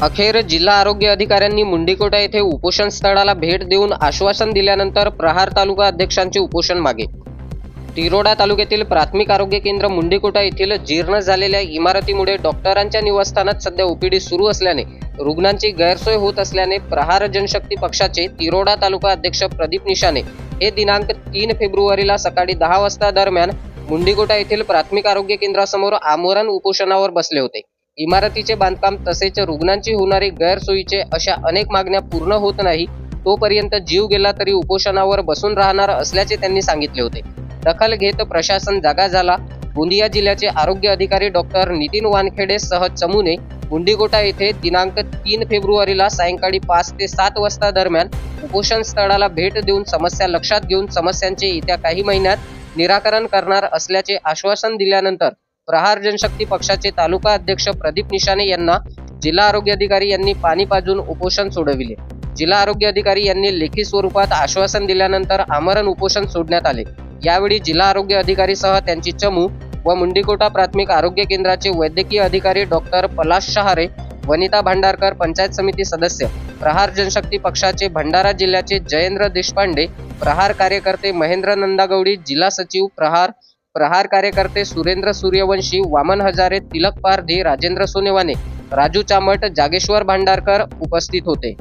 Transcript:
अखेर जिल्हा आरोग्य अधिकाऱ्यांनी मुंडीकोटा येथे उपोषण स्थळाला भेट देऊन आश्वासन दिल्यानंतर प्रहार तालुका अध्यक्षांचे उपोषण मागे. तिरोडा तालुक्यातील प्राथमिक आरोग्य केंद्र मुंडीकोटा येथील जीर्ण झालेल्या इमारतीमुळे डॉक्टरांच्या निवासस्थानात सध्या ओपीडी सुरू असल्याने रुग्णांची गैरसोय होत असल्याने प्रहार जनशक्ती पक्षाचे तिरोडा तालुका अध्यक्ष प्रदीप निशाने हे दिनांक तीन फेब्रुवारीला सकाळी दहा वाजता दरम्यान मुंडीकोटा येथील प्राथमिक आरोग्य केंद्रासमोर आमरण उपोषणावर बसले होते. इमारतीचे बांधकाम तसेच रुग्णांची होणारी गैरसोयीचे अशा अनेक मागण्या पूर्ण होत नाही तोपर्यंत जीव गेला तरी उपोषणावर बसून राहणार असल्याचे त्यांनी सांगितले होते. दखल घेत प्रशासन जागा झाला. गोंदिया जिल्ह्याचे आरोग्य अधिकारी डॉक्टर नितीन वानखेडे सह चमूने गुंडीगोटा येथे दिनांक तीन फेब्रुवारीला सायंकाळी पाच ते सात वाजता दरम्यान उपोषण स्थळाला भेट देऊन समस्या लक्षात घेऊन समस्यांचे येत्या काही महिन्यात निराकरण करणार असल्याचे आश्वासन दिल्यानंतर प्रहार जनशक्ती पक्षाचे तालुका अध्यक्ष प्रदीप निशाने यांना जिल्हा आरोग्य अधिकारी यांनी पाणी पाजून उपोषण सोडविले. जिल्हा आरोग्य अधिकारी यांनी लेखी स्वरूपात आश्वासन दिल्यानंतर आमरण उपोषण सोडण्यात आले. यावेळी जिल्हा आरोग्य अधिकारी सह त्यांची चमू व मुंडीकोटा प्राथमिक आरोग्य केंद्राचे वैद्यकीय अधिकारी डॉक्टर पलाश शहारे वनिता भांडारकर पंचायत समिती सदस्य प्रहार जनशक्ती पक्षाचे भंडारा जिल्ह्याचे जयेंद्र देशपांडे प्रहार कार्यकर्ते महेंद्र नंदागौडी जिल्हा सचिव प्रहार प्रहार कार्यकर्ते सुरेंद्र सूर्यवंशी वामन हजारे तिलक पारधी राजेंद्र सोनेवाने राजू चामट जागेश्वर भांडारकर उपस्थित होते.